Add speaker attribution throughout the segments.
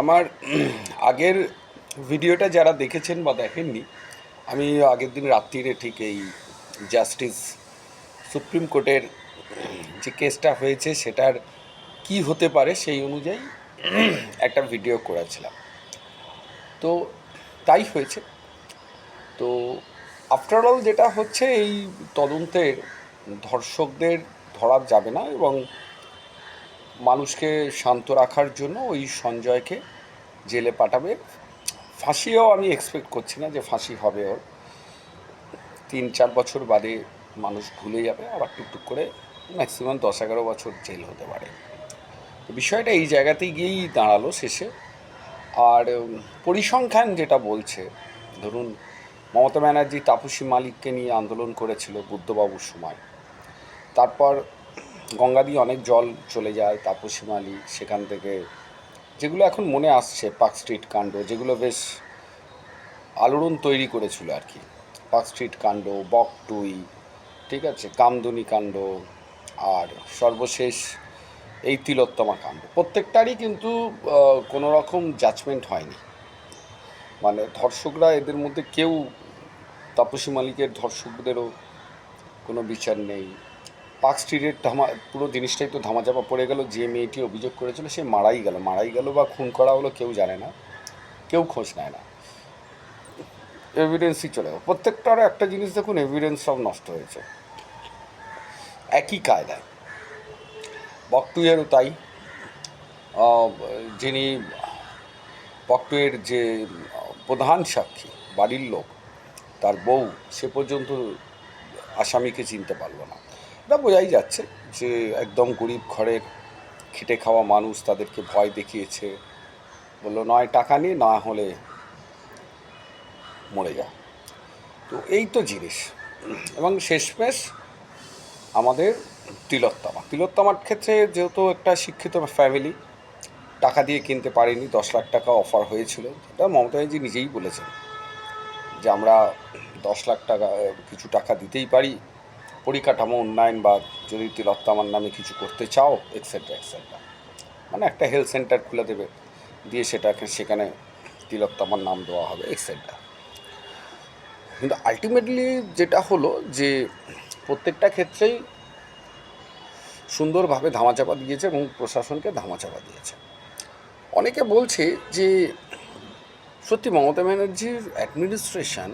Speaker 1: আমার আগের ভিডিওটা যারা দেখেছেন বা দেখেননি, আমি আগের দিন রাত্রিরে ঠিক এই জাস্টিস সুপ্রিম কোর্টের যে কেসটা হয়েছে সেটার কি হতে পারে সেই অনুযায়ী একটা ভিডিও করেছিলাম। তো তাই হয়েছে। তো আফটার অল যেটা হচ্ছে এই তদন্তের ধর্ষকদের ধরা যাবে না এবং মানুষকে শান্ত রাখার জন্য ওই সঞ্জয়কে জেলে পাঠাবে। ফাঁসিও আমি এক্সপেক্ট করছি না যে ফাঁসি হবে ওর। তিন চার বছর বাদে মানুষ ভুলে যাবে, আবার টুকটুক করে ম্যাক্সিমাম দশ এগারো বছর জেল হতে পারে। বিষয়টা এই জায়গাতেই গিয়েই দাঁড়াল শেষে। আর পরিসংখ্যান যেটা বলছে, ধরুন, মমতা ব্যানার্জি তাপসী মালিককে নিয়ে আন্দোলন করেছিল বুদ্ধবাবুর সময়। তারপর গঙ্গা দিয়ে অনেক জল চলে যায় তাপসী মালিক সেখান থেকে। যেগুলো এখন মনে আসছে, পার্ক স্ট্রিট কাণ্ড, যেগুলো বেশ আলোড়ন তৈরি করেছিল আর কি। পার্ক স্ট্রিট কাণ্ড বকটুই ঠিক আছে, কামদুনি কাণ্ড আর সর্বশেষ এই তিলোত্তমা কাণ্ড। প্রত্যেকটারই কিন্তু কোনো রকম জাজমেন্ট হয়নি। মানে ধর্ষকরা এদের মধ্যে কেউ তাপসী মালিকের ধর্ষকদেরও কোনো বিচার নেই। পার্ক স্ট্রিটের ধামা, পুরো জিনিসটাই তো ধামাচাপা পড়ে গেল, যে মেয়েটি অভিযোগ করেছিল সে মারাই গেল। মারাই গেল বা খুন করা হলো কেউ জানে না, কেউ খোঁজ নেয় না। এভিডেন্সই চলে গেল। প্রত্যেকটার একটা জিনিস দেখুন এভিডেন্স সব নষ্ট হয়েছে। একই কায়দায়। বকটুয়েরও তাই। যিনি বকটুয়ের যে প্রধান সাক্ষী, বাড়ির লোক, তার বউ, সে পর্যন্ত আসামিকে চিনতে পারল না। এটা বোঝাই যাচ্ছে যে একদম গরিব ঘরের খেটে খাওয়া মানুষ তাদেরকে ভয় দেখিয়েছে। বলল, নয় টাকা নিয়ে না হলে মরে যা। তো এই তো জিনিস। এবং শেষমেশ আমাদের তিলোত্তমা। তিলোত্তমার ক্ষেত্রে যেহেতু একটা শিক্ষিত ফ্যামিলি টাকা দিয়ে কিনতে পারিনি, দশ লাখ টাকা অফার হয়েছিল। এটা মমতা ব্যানার্জি নিজেই বলেছেন যে, আমরা দশ লাখ টাকা, কিছু টাকা দিতেই পারি পরিকাঠামো উন্নয়ন বা যদি তিলোত্তমার নামে কিছু করতে চাও এক্সেট্রা এক্সেট্রা মানে একটা হেলথ সেন্টার খুলে দেবে, দিয়ে সেটাকে সেখানে তিলোত্তমার নাম দেওয়া হবে এক্সেট্রা কিন্তু আলটিমেটলি যেটা হলো যে প্রত্যেকটা ক্ষেত্রেই সুন্দরভাবে ধামাচাপা দিয়েছে এবং প্রশাসনকে ধামাচাপা দিয়েছে। অনেকে বলছে যে, সত্যি মমতা ব্যানার্জির অ্যাডমিনিস্ট্রেশন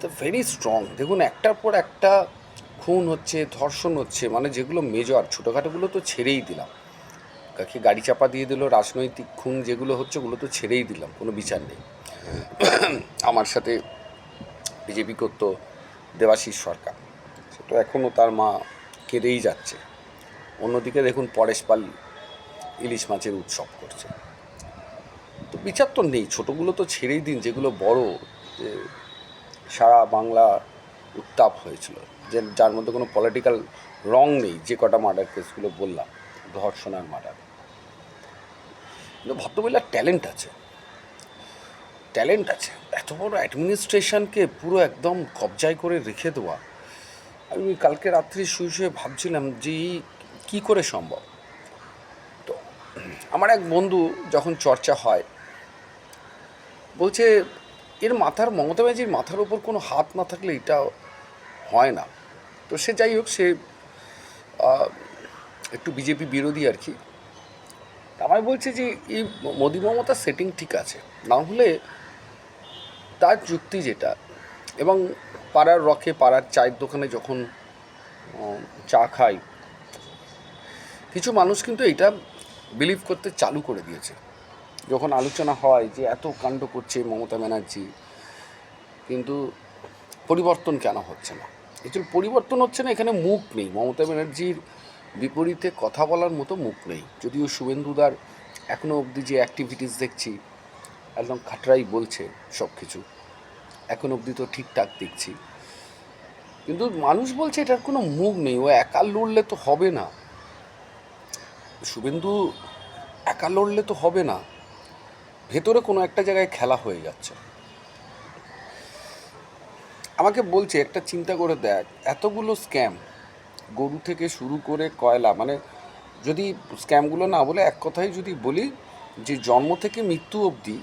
Speaker 1: দ্য ভেরি স্ট্রং দেখুন, একটার পর একটা খুন হচ্ছে ধর্ষণ হচ্ছে মানে যেগুলো মেজর ছোটোখাটোগুলো তো ছেড়েই দিলাম। কাকে গাড়ি চাপা দিয়ে দিল রাজনৈতিক খুন যেগুলো হচ্ছে ওগুলো তো ছেড়েই দিলাম কোনো বিচার নেই। আমার সাথে বিজেপি করত দেবাশিস সরকার। সে তো এখনও তার মা কেঁদেই যাচ্ছে। অন্যদিকে দেখুন পরেশ পাল ইলিশ মাছের উৎসব করছে। তো বিচার তো নেই ছোটোগুলো তো ছেড়েই দিন যেগুলো বড় যে সারা বাংলা উত্তাপ হয়েছিল। যে যার মধ্যে কোনো পলিটিক্যাল রং নেই, যে কটা মার্ডার কেসগুলো বললাম ধর্ষণ আর মার্ডার কিন্তু ভদ্রমহিলার ট্যালেন্ট আছে। ট্যালেন্ট আছে। এত বড় অ্যাডমিনিস্ট্রেশনকে পুরো একদম কবজায় করে রেখে দেওয়া। আমি কালকে রাত্রি শুয়ে শুয়ে ভাবছিলাম যে কী করে সম্ভব? তো আমার এক বন্ধু যখন চর্চা হয়, বলছে, এর মাথার মমতা ব্যানার্জির মাথার ওপর কোনো হাত না থাকলে এটা হয় না। তো সে যাই হোক, সে একটু বিজেপি বিরোধী আর কি। আমায় বলছে যে, এই মোদী মমতার সেটিং ঠিক আছে। না হলে তার যুক্তি যেটা, এবং পাড়ার রকে, পাড়ার চায়ের দোকানে যখন চা খাই কিছু মানুষ কিন্তু এটা বিলিভ করতে চালু করে দিয়েছে। যখন আলোচনা হয় যে, এত কাণ্ড করছে মমতা ব্যানার্জি, কিন্তু পরিবর্তন কেন হচ্ছে না? একচুয়ালি পরিবর্তন হচ্ছে না, এখানে মুখ নেই। মমতা ব্যানার্জির বিপরীতে কথা বলার মতো মুখ নেই। যদিও শুভেন্দুদার এখনও অবধি যে অ্যাক্টিভিটিস দেখছি, একদম খাটরাই বলছে সব কিছু এখন অবধি তো ঠিকঠাক দেখছি। কিন্তু মানুষ বলছে এটার কোনো মুখ নেই, ও একা লড়লে তো হবে না। শুভেন্দু একা লড়লে তো হবে না। ভেতরে কোনো একটা জায়গায় খেলা হয়ে যাচ্ছে। আমাকে বলছে, একটা চিন্তা করে দেখ, এতগুলো স্ক্যাম গরু থেকে শুরু করে কয়লা মানে যদি স্ক্যামগুলো না বলে, এক কথায় যদি বলি যে জন্ম থেকে মৃত্যু অবধি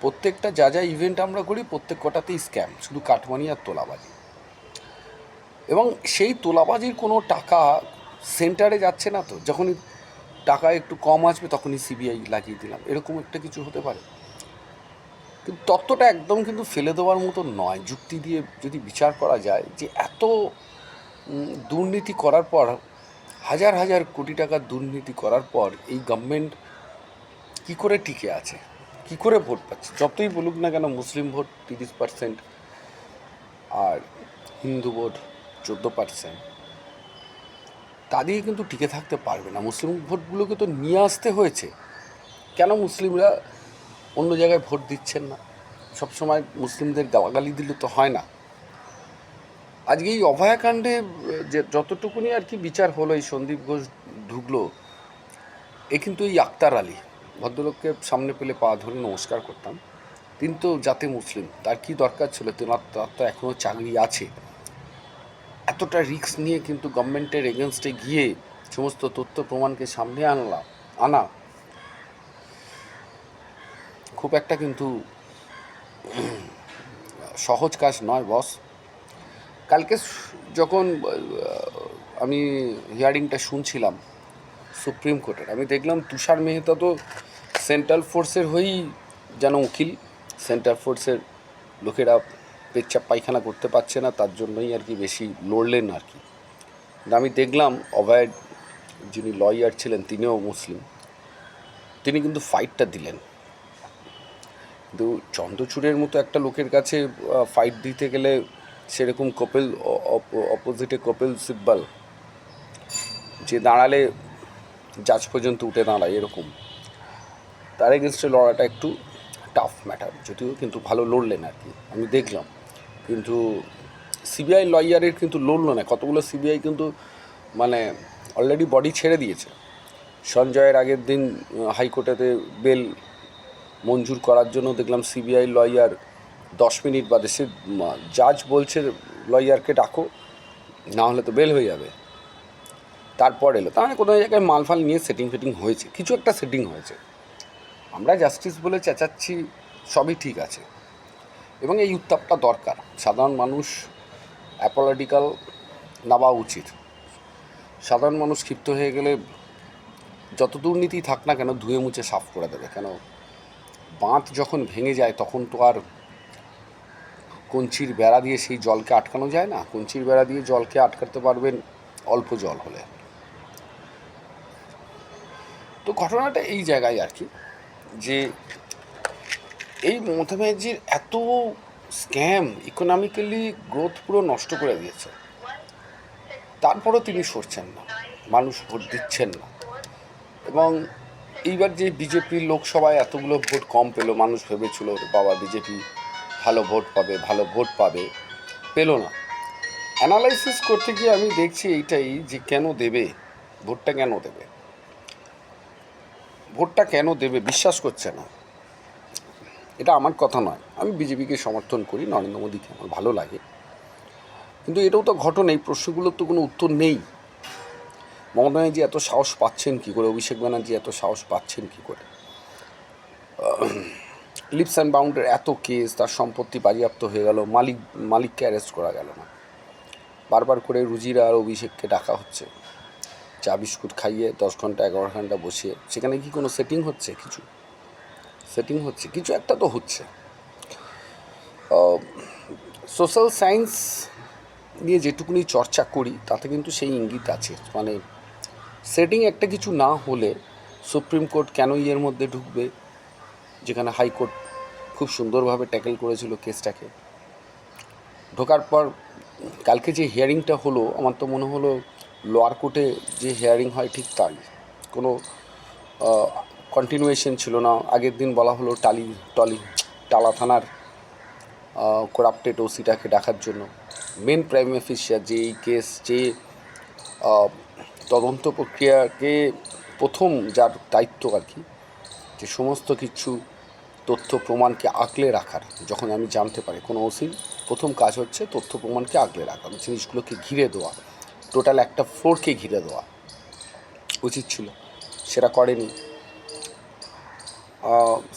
Speaker 1: প্রত্যেকটা যা যা ইভেন্ট আমরা করি, প্রত্যেক কটাতেই স্ক্যাম শুধু কাঠমানি আর তোলাবাজি। এবং সেই তোলাবাজির কোনো টাকা সেন্টারে যাচ্ছে না তো, যখনই টাকা একটু কম আসবে তখনই সিবিআই লাগিয়ে দিলাম, এরকম একটা কিছু হতে পারে? কিন্তু তত্ত্বটা একদম কিন্তু ফেলে দেওয়ার মতো নয়। যুক্তি দিয়ে যদি বিচার করা যায় যে এত দুর্নীতি করার পর, হাজার হাজার কোটি টাকা দুর্নীতি করার পর এই গভর্নমেন্ট কি করে টিকে আছে? কি করে ভোট পাচ্ছে? যতই বলুক না কেন মুসলিম ভোট তিরিশ পার্সেন্ট আর হিন্দু ভোট চোদ্দ পার্সেন্ট তা দিয়ে কিন্তু টিকে থাকতে পারবে না। মুসলিম ভোটগুলোকে তো নিয়ে আসতে হয়েছে। কেন মুসলিমরা অন্য জায়গায় ভোট দিচ্ছেন না। সবসময় মুসলিমদের গালাগালি দিলে তো হয় না। আজকে এই অভয়াকাণ্ডে যে যতটুকুনি আর কি বিচার হলো, এই সন্দীপ ঘোষ ঢুকলো, এ কিন্তু এই আক্তার আলী। ভদ্রলোককে সামনে পেলে পা ধরে নমস্কার করতাম। তিনি তো মুসলিম, তার কি দরকার ছিল? তেনার তার তো এখনও চাকরি আছে। এতটা রিস্ক নিয়ে কিন্তু গভর্নমেন্টের এগেনস্টে গিয়ে সমস্ত তথ্য প্রমাণকে সামনে আনলাম আনা খুব একটা কিন্তু সহজ কাজ নয়, বস। কালকে যখন আমি হিয়ারিংটা শুনছিলাম সুপ্রিম কোর্টের, আমি দেখলাম তুষার মেহতা তো সেন্ট্রাল ফোর্সের হয়েই যেন উকিল। সেন্ট্রাল ফোর্সের লোকেরা পেচ্ছাপ পায়খানা করতে পারছে না, তার জন্যই আর কি বেশি লড়লেন আর কি। আমি দেখলাম অভয়ের যিনি লয়ার ছিলেন, তিনিও মুসলিম। তিনি কিন্তু ফাইটটা দিলেন। কিন্তু চন্দ্রচূড়ের মতো একটা লোকের কাছে ফাইট দিতে গেলে সেরকম কপিল অপোজিটে কপিল সিব্বাল, যে দাঁড়ালে জাজ পর্যন্ত উঠে দাঁড়ায় এরকম। তার এগেনস্টে লড়াটা একটু টাফ ম্যাটার যদিও কিন্তু ভালো লড়লেন আর কি, আমি দেখলাম। কিন্তু সিবিআই লয়ারের কিন্তু লড়লো না, কতগুলো সিবিআই কিন্তু মানে অলরেডি বডি ছেড়ে দিয়েছে। সঞ্জয়ের আগের দিন হাইকোর্টেতে বেল মঞ্জুর করার জন্য দেখলাম সিবিআই লয়ার দশ মিনিট বাদে সে জাজ বলছে লয়ারকে ডাকো, না হলে তো বেল হয়ে যাবে। তারপর এলো। তার মানে কোনো জায়গায় মালফাল নিয়ে সেটিং ফেটিং হয়েছে। কিছু একটা সেটিং হয়েছে। আমরা জাস্টিস বলে চেঁচাচ্ছি, সবই ঠিক আছে। এবং এই উত্তাপটা দরকার। সাধারণ মানুষ অ্যাপোলিটিক্যাল নাবা উচিত। সাধারণ মানুষ ক্ষিপ্ত হয়ে গেলে যত দুর্নীতি থাক না কেন ধুয়ে মুছে সাফ করে দেবে। কেন বাঁধ যখন ভেঙে যায়, তখন তো আর কঞ্চির বেড়া দিয়ে সেই জলকে আটকানো যায় না? কঞ্চির বেড়া দিয়ে জলকে আটকাতে পারবেন অল্প জল হলে। তো ঘটনাটা এই জায়গায় আর কি, যে এই মমতা ব্যানার্জির এত স্ক্যাম ইকোনমিক্যালি গ্রোথ পুরো নষ্ট করে দিয়েছে। তারপরেও তিনি সরছেন না, মানুষ ভোট দিচ্ছেন না। এবং এইবার যে বিজেপির লোকসভায় এতগুলো ভোট কম পেল, মানুষ ভেবেছিল বাবা, বিজেপি ভালো ভোট পাবে, ভালো ভোট পাবে। পেল না। অ্যানালাইসিস করতে গিয়ে আমি দেখছি এইটাই যে কেন দেবে, ভোটটা কেন দেবে? ভোটটা কেন দেবে বিশ্বাস করছে না। এটা আমার কথা নয়। আমি বিজেপিকে সমর্থন করি, নরেন্দ্র মোদীকে, আমার ভালো লাগে। কিন্তু এটাও তো ঘটনা এই প্রশ্নগুলোর তো কোনো উত্তর নেই। মমতা ব্যানার্জি এত সাহস পাচ্ছেন কী করে? অভিষেক ব্যানার্জি এত সাহস পাচ্ছেন কী করে? লিপস অ্যান্ড বাউন্ডের এত কেস তার সম্পত্তি বাজেয়াপ্ত হয়ে গেল, মালিক, মালিককে অ্যারেস্ট করা গেল না। বারবার করে রুজিরা আর অভিষেককে ডাকা হচ্ছে। চা, বিস্কুট খাইয়ে দশ ঘণ্টা, এগারো ঘণ্টা বসিয়ে, সেখানে কি কোনো সেটিং হচ্ছে? কিছু। সেটিং হচ্ছে, কিছু একটা তো হচ্ছে। সোশ্যাল সায়েন্স নিয়ে যেটুকুনি চর্চা করি, তাতে কিন্তু সেই ইঙ্গিত আছে। মানে সেটিং একটা কিছু না হলে সুপ্রিম কোর্ট কেন ইয়ের মধ্যে ঢুকবে? যেখানে হাইকোর্ট খুব সুন্দরভাবে ট্যাকেল করেছিল কেসটাকে। ঢোকার পর কালকে যে হিয়ারিংটা হলো, আমার তো মনে হলো লোয়ার কোর্টে যে হিয়ারিং হয় ঠিক তাই। কোনো কন্টিনিউয়েশন ছিল না। আগের দিন বলা হলো টালি, টলি, টালা থানার করাপ্টেড ওসিটাকে ডাকার জন্য। মেন প্রাইম অফিসার যে এই কেস যে তদন্ত প্রক্রিয়াকে প্রথম যার দায়িত্ব আর কি, যে সমস্ত কিছু তথ্য প্রমাণকে আগলে রাখার, যখন আমি জানতে পারি কোনো ওসির প্রথম কাজ হচ্ছে তথ্য প্রমাণকে আগলে রাখা জিনিসগুলোকে ঘিরে দেওয়া, টোটাল একটা ফ্লোরকে ঘিরে দেওয়া, উচিত ছিল। সেটা করেনি।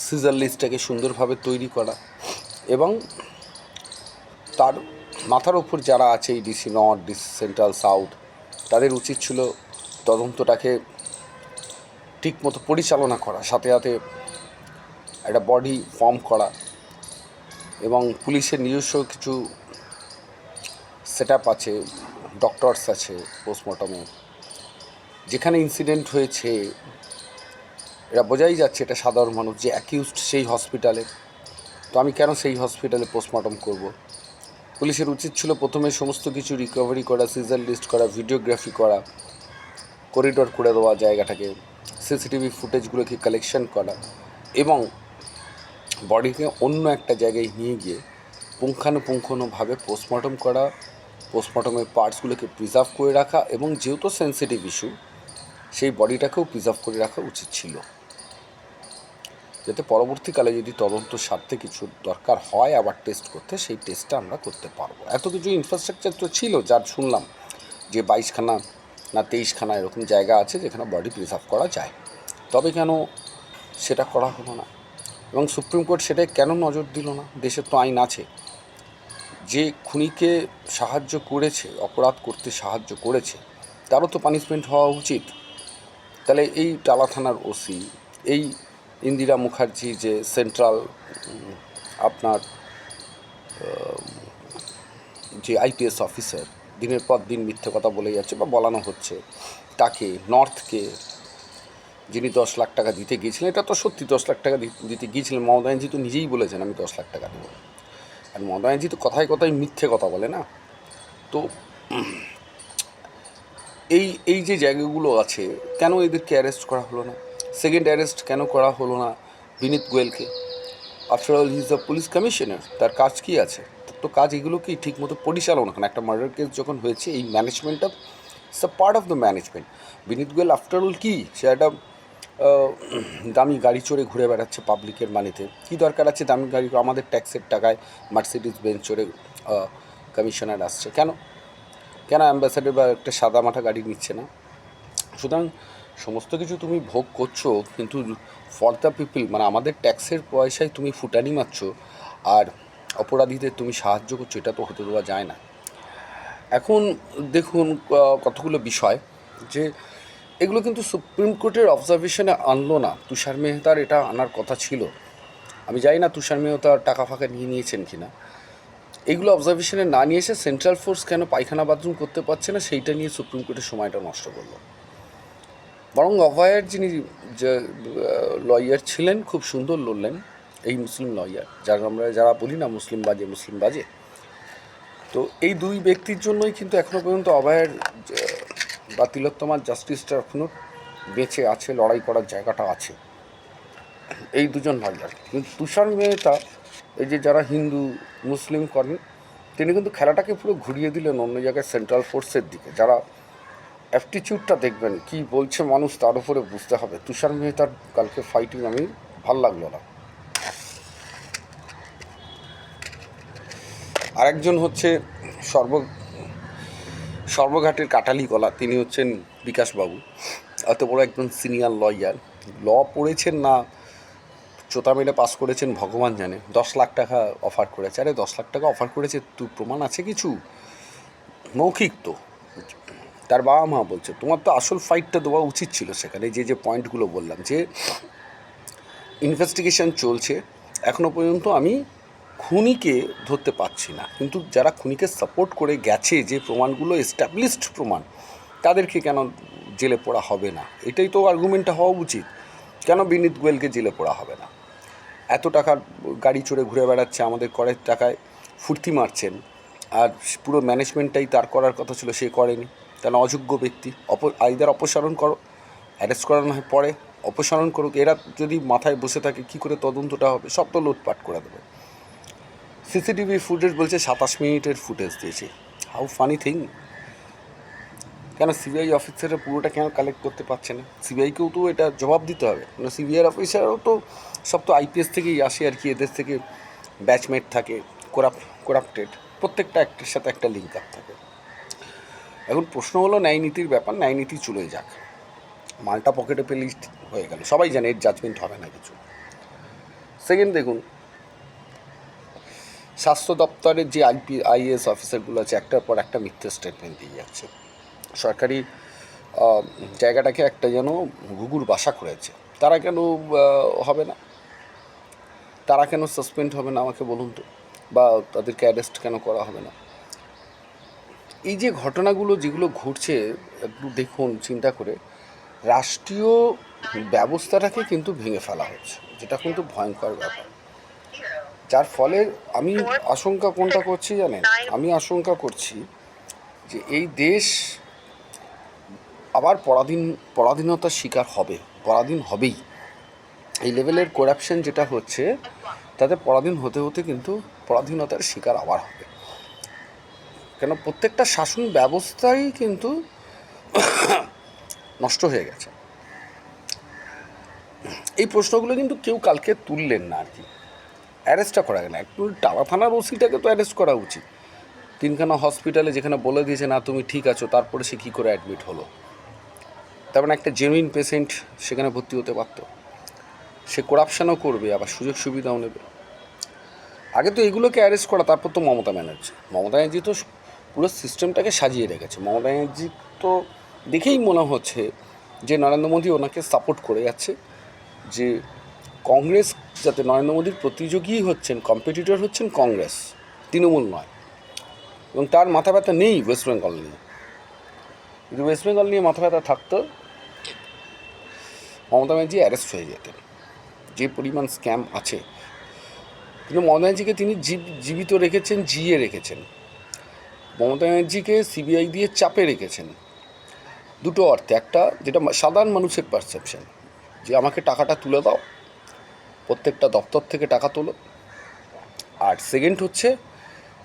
Speaker 1: সিজার লিস্টটাকে সুন্দরভাবে তৈরি করা এবং তার মাথার ওপর যারা আছে এই DC north, DC central, south তাদের উচিত ছিল তদন্তটাকে ঠিকমতো পরিচালনা করা, সাথে সাথে একটা বডি ফর্ম করা এবং পুলিশের নিজস্ব কিছু সেট আছে ডক্টরস আছে পোস্টমর্টমে যেখানে ইনসিডেন্ট হয়েছে, এটা বোঝাই যাচ্ছে এটা সাধারণ মানুষ যে অ্যাকিউজড সেই হসপিটালে তো আমি কেন সেই হসপিটালে পোস্টমর্টম করব? পুলিশের উচিত ছিল প্রথমে সমস্ত কিছু রিকভারি করা সিজার লিস্ট করা ভিডিওগ্রাফি করা করিডোর করে দেওয়া, জায়গাটাকে সিসিটিভি ফুটেজগুলোকে কালেকশন করা এবং বডিকে অন্য একটা জায়গায় নিয়ে গিয়ে পুঙ্খানুপুঙ্খানুভাবে পোস্টমর্টম করা পোস্টমর্টমের পার্টসগুলোকে প্রিজার্ভ করে রাখা এবং যেহেতু সেন্সিটিভ ইস্যু সেই বডিটাকেও প্রিজার্ভ করে রাখা উচিত ছিল। যাতে পরবর্তীকালে যদি তদন্ত স্বার্থে কিছু দরকার হয় আবার টেস্ট করতে, সেই টেস্টটা আমরা করতে পারব। এত কিছু ইনফ্রাস্ট্রাকচার তো ছিল যার শুনলাম, যে বাইশখানা না তেইশখানা এরকম জায়গা আছে যেখানে বডি প্রিজার্ভ করা যায়। তবে কেন সেটা করা হলো না? এবং সুপ্রিম কোর্ট সেটাই কেন নজর দিল না? দেশের তো আইন আছে। যে খুনিকে সাহায্য করেছে, অপরাধ করতে সাহায্য করেছে, তারও তো পানিশমেন্ট হওয়া উচিত। তাহলে এই টালা থানার ওসি, এই ইন্দিরা মুখার্জি যে সেন্ট্রাল আপনার যে আইপিএস অফিসার দিনের পর দিন মিথ্যে কথা বলে যাচ্ছে বা বলানো হচ্ছে, তাকে, নর্থকে, যিনি দশ লাখ টাকা দিতে গিয়েছিলেন, এটা তো সত্যি দশ লাখ টাকা দিতে গিয়েছিলেন, মমতা ব্যানার্জি তো নিজেই বলেছেন, আমি দশ লাখ টাকা দেবো। আর মমতা ব্যানার্জি তো কথায় কথায় মিথ্যে কথা বলে না। তো, এই এই যে জায়গাগুলো আছে, কেন এদেরকে অ্যারেস্ট করা হলো না? সেকেন্ড অ্যারেস্ট কেন করা হলো না Vineet গোয়েলকে? After all his the police commissioner তার কাজ কি আছে? তো কাজ এগুলোকেই ঠিকমতো পরিচালনা করেন একটা মার্ডার কেস যখন হয়েছে, এই ম্যানেজমেন্টটা it's a part of the management Vineet Goyal after all কী? সে একটা দামি গাড়ি চড়ে ঘুরে বেড়াচ্ছে পাবলিকের মানিতে। কী দরকার আছে দামি গাড়ি? আমাদের ট্যাক্সের টাকায় মার্সিডিজ বেঞ্চ চড়ে কমিশনার আসছে। কেন? কেন অ্যাম্বাসাডার বা একটা সাদা মাঠা গাড়ি নিচ্ছে না? সুতরাং সমস্ত কিছু তুমি ভোগ করছ, কিন্তু ফর দ্য পিপল মানে আমাদের ট্যাক্সের পয়সায় তুমি ফুটানি মারছো আর অপরাধীদের তুমি সাহায্য করছ, এটা তো হতে দেওয়া যায় না। এখন দেখুন কতগুলো বিষয় যে এগুলো কিন্তু সুপ্রিম কোর্টের অবজারভেশনে আনলো না। তুষার মেহতার এটা আনার কথা ছিল। আমি জানি না তুষার মেহতার টাকা ফাঁকা নিয়ে নিয়েছেন কি না এগুলো অবজারভেশনে না নিয়ে এসে সেন্ট্রাল ফোর্স কেন পায়খানা বাথরুম করতে পারছে না, সেইটা নিয়ে সুপ্রিম কোর্টের সময়টা নষ্ট করল। বরং অভয়ের যিনি যে লয়ার ছিলেন, খুব সুন্দর লড়লেন এই মুসলিম লয়ার যারা আমরা যারা বলি না মুসলিম বাজে মুসলিম বাজে। তো এই দুই ব্যক্তির জন্যই কিন্তু এখনও পর্যন্ত অভয়ের বা তিলোত্তমার জাস্টিসটা এখনও বেঁচে আছে, লড়াই করার জায়গাটা আছে। এই দুজন লয়ার কিন্তু তুষার মেহতা, এই যে যারা হিন্দু, মুসলিম করেন তিনি কিন্তু খেলাটাকে পুরো ঘুরিয়ে দিলেন অন্য জায়গায় সেন্ট্রাল ফোর্সের দিকে। যারা অ্যাপটিচিউডটা দেখবেন, কি বলছে মানুষ তার উপরে বুঝতে হবে। তুষার মেহতার কালকে ফাইটিং আমি, ভালো লাগল না। আরেকজন হচ্ছে সর্ব, সর্বঘাটের কাটালি কলা তিনি হচ্ছেন বিকাশবাবু। এত বড় একজন সিনিয়র লয়ার ল পড়েছেন না, চোতা মেরে পাস করেছেন, ভগবান জানে। দশ লাখ টাকা অফার করেছে। আরে দশ লাখ টাকা অফার করেছে তুই প্রমাণ আছে কিছু? মৌখিক তো। তার বাবা মা বলছে, তোমার তো আসল ফাইটটা দেওয়া উচিত ছিল সেখানে, যে যে পয়েন্টগুলো বললাম, যে ইনভেস্টিগেশন চলছে এখনও পর্যন্ত আমি খুনিকে ধরতে পারছি না। কিন্তু যারা খুনিকে সাপোর্ট করে গেছে, যে প্রমাণগুলো এস্টাবলিশড প্রমাণ, তাদেরকে কেন জেলে পড়া হবে না? এটাই তো আর্গুমেন্টটা হওয়া উচিত। কেন বিনীত গোয়েলকে জেলে পড়া হবে না? এত টাকার গাড়ি চড়ে ঘুরে বেড়াচ্ছে, আমাদের করের টাকায় ফুর্তি মারছেন, আর পুরো ম্যানেজমেন্টটাই তার করার কথা ছিল, সে করেনি। কেন অযোগ্য ব্যক্তি। অপ আইদার অপসারণ করো অ্যারেস্ট করানো হয় পরে, অপসারণ করুক। এরা যদি মাথায় বসে থাকে কী করে তদন্তটা হবে, সব তো লুটপাট করে দেবে। সিসিটিভি ফুটেজ বলছে সাতাশ মিনিটের ফুটেজ দিয়েছে। হাউ ফানি থিং কেন সিবিআই অফিসাররা পুরোটা কেন কালেক্ট করতে পারছে না? সিবিআইকেও তো এটা জবাব দিতে হবে। কারণ সিবিআই অফিসারও তো সব তো আইপিএস থেকেই আসে আর কি, এদের থেকে ব্যাচমেট থাকে করাপ করাপ্টেড প্রত্যেকটা একটার সাথে একটা লিঙ্ক আপ থাকে। এখন প্রশ্ন হলো ন্যায় নীতির ব্যাপার ন্যায় নীতি চলে যাক। মালটা পকেটে পেলেই হয়ে গেল। সবাই জানে এর জাজমেন্ট হবে না কিছু। সেকেন্ড দেখুন, স্বাস্থ্য দপ্তরের যে আইপি আইএস অফিসারগুলো আছে, একটার পর একটা মিথ্যে স্টেটমেন্ট দিয়ে যাচ্ছে। সরকারি জায়গাটাকে একটা যেন ঘুঘুর বাসা করেছে। তারা কেন হবে না? তারা কেন সাসপেন্ড হবে না আমাকে বলুন তো? বা তাদেরকে অ্যারেস্ট কেন করা হবে না? এই যে ঘটনাগুলো যেগুলো ঘটছে, একটু দেখুন চিন্তা করে, রাষ্ট্রীয় ব্যবস্থাটাকে কিন্তু ভেঙে ফেলা হচ্ছে, যেটা কিন্তু ভয়ঙ্কর ব্যাপার। যার ফলে আমি আশঙ্কা কোনটা করছি জানেন? আমি আশঙ্কা করছি যে এই দেশ আবার পরাধীন, পরাধীনতার শিকার হবে, পরাধীন হবেই। এই লেভেলের করাপশন যেটা হচ্ছে, তাতে পরাধীন হতে হতে কিন্তু পরাধীনতার শিকার আবার হবে। কেন প্রত্যেকটা শাসন ব্যবস্থাই কিন্তু নষ্ট হয়ে গেছে। এই প্রশ্নগুলো কিন্তু কেউ কালকে তুললেন না আর কি অ্যারেস্টটা করা গেল একটু টালা থানার ওসিটাকে তো অ্যারেস্ট করা উচিত। তিনখানা হসপিটালে যেখানে বলে দিয়েছে, না, তুমি ঠিক আছো। তারপরে সে কী করে অ্যাডমিট হলো? তার মানে একটা জেনুইন পেশেন্ট সেখানে ভর্তি হতে পারত সে করাপশানও করবে, আবার সুযোগ সুবিধাও নেবে। আগে তো এগুলোকে অ্যারেস্ট করা, তারপর তো মমতা ব্যানার্জি। মমতা ব্যানার্জি তো পুরো সিস্টেমটাকে সাজিয়ে রেখেছে। মমতা ব্যানার্জি তো দেখেই মনে হচ্ছে যে নরেন্দ্র মোদী ওনাকে সাপোর্ট করে যাচ্ছে, যে কংগ্রেস যাতে নরেন্দ্র মোদীর প্রতিযোগী হচ্ছেন কম্পিটিটর হচ্ছেন কংগ্রেস, তৃণমূল নয়। এবং তার মাথা ব্যথা নেই ওয়েস্ট বেঙ্গল নিয়ে। যদি ওয়েস্ট বেঙ্গল নিয়ে মাথা ব্যথা থাকতো, মমতা ব্যানার্জি অ্যারেস্ট হয়ে যেতেন। যে পরিমাণ স্ক্যাম আছে। কিন্তু মমতা ব্যানার্জিকে তিনি জীব- জীবিত রেখেছেন জিয়ে রেখেছেন। মমতা ব্যানার্জিকে সিবিআই দিয়ে চাপে রেখেছেন। দুটো অর্থে, একটা যেটা সাধারণ মানুষের পারসেপশন যে আমাকে টাকাটা তুলে দাও, প্রত্যেকটা দপ্তর থেকে টাকা তোলো। আর সেকেন্ড হচ্ছে,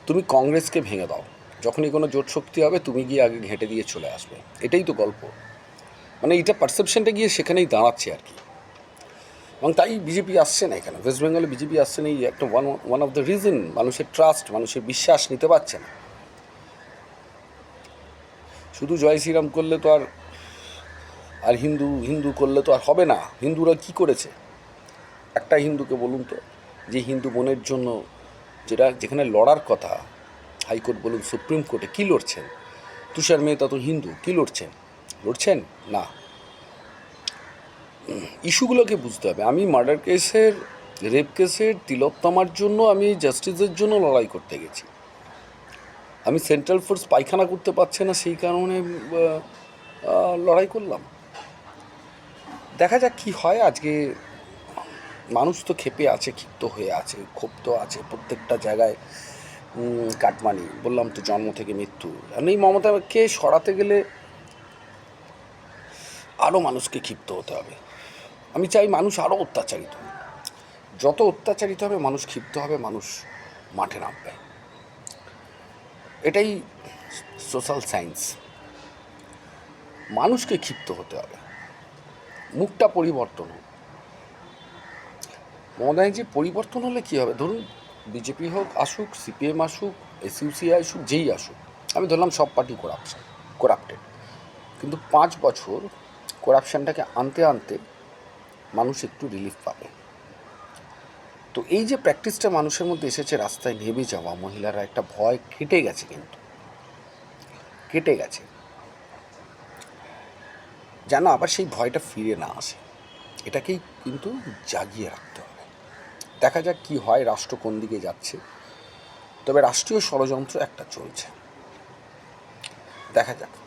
Speaker 1: তুমি কংগ্রেসকে ভেঙে দাও। যখনই কোনো জোট শক্তি হবে, তুমি গিয়ে আগে ঘেঁটে দিয়ে চলে আসবে। এটাই তো গল্প। মানে এটা পারসেপশনটা গিয়ে সেখানেই দাঁড়াচ্ছে আর কি। এবং তাই বিজেপি আসছে না এখানে। ওয়েস্ট বেঙ্গলে বিজেপি আসছে না, এই একটা one one of the reason মানুষের ট্রাস্ট মানুষের বিশ্বাস নিতে পারছে না। শুধু জয় শ্রীরাম করলে তো আর আর হিন্দু হিন্দু করলে তো আর হবে না। হিন্দুরা কি করেছে? একটা হিন্দুকে বলুন তো, যে হিন্দু বোনের জন্য যেটা, যেখানে লড়ার কথা হাইকোর্ট বলুন, সুপ্রিম কোর্টে কী লড়ছেন? তুষার মেহতা তো হিন্দু, কী লড়ছেন? লড়ছেন? না। ইস্যুগুলোকে বুঝতে হবে। আমি মার্ডার কেসের, রেপ কেসের, তিলোত্তমার জন্য আমি জাস্টিসের জন্য লড়াই করতে গেছি। আমি সেন্ট্রাল ফোর্স পায়খানা করতে পারছে না, সেই কারণে লড়াই করলাম। দেখা যাক কি হয়, আজকে মানুষ তো ক্ষেপে আছে, ক্ষিপ্ত হয়ে আছে ক্ষোভ আছে প্রত্যেকটা জায়গায় কাটমানি। বললাম তো জন্ম থেকে মৃত্যু। এই মমতাকে সরাতে গেলে আরও মানুষকে ক্ষিপ্ত হতে হবে। আমি চাই মানুষ আরও অত্যাচারিত যত অত্যাচারিত হবে, মানুষ ক্ষিপ্ত হবে, মানুষ মাঠে নামবে। এটাই সোশ্যাল সায়েন্স মানুষকে ক্ষিপ্ত হতে হবে। মুখটা পরিবর্তন হোক। ব্যানার্জি পরিবর্তন হলে কী হবে? ধরুন, বিজেপি হোক, আসুক সিপিএম আসুক এসইউসি আসুক, যেই আসুক। আমি ধরলাম সব পার্টি করাপশন করাপ্টেড কিন্তু পাঁচ বছর করাপশানটাকে আনতে আনতে মানুষ একটু রিলিফ পাবে। তো এই যে প্র্যাকটিসটা মানুষের মধ্যে এসেছে রাস্তায় নেমে যাওয়া, মহিলারা একটা ভয় কেটে গেছে কিন্তু। কেটে গেছে। যেন আবার সেই ভয়টা ফিরে না আসে। এটাকেই কিন্তু জাগিয়ে রাখতে হবে। দেখা যাক কি হয়, রাষ্ট্র কোন দিকে যাচ্ছে। তবে রাষ্ট্রীয় ষড়যন্ত্র একটা চলছে। দেখা যাক।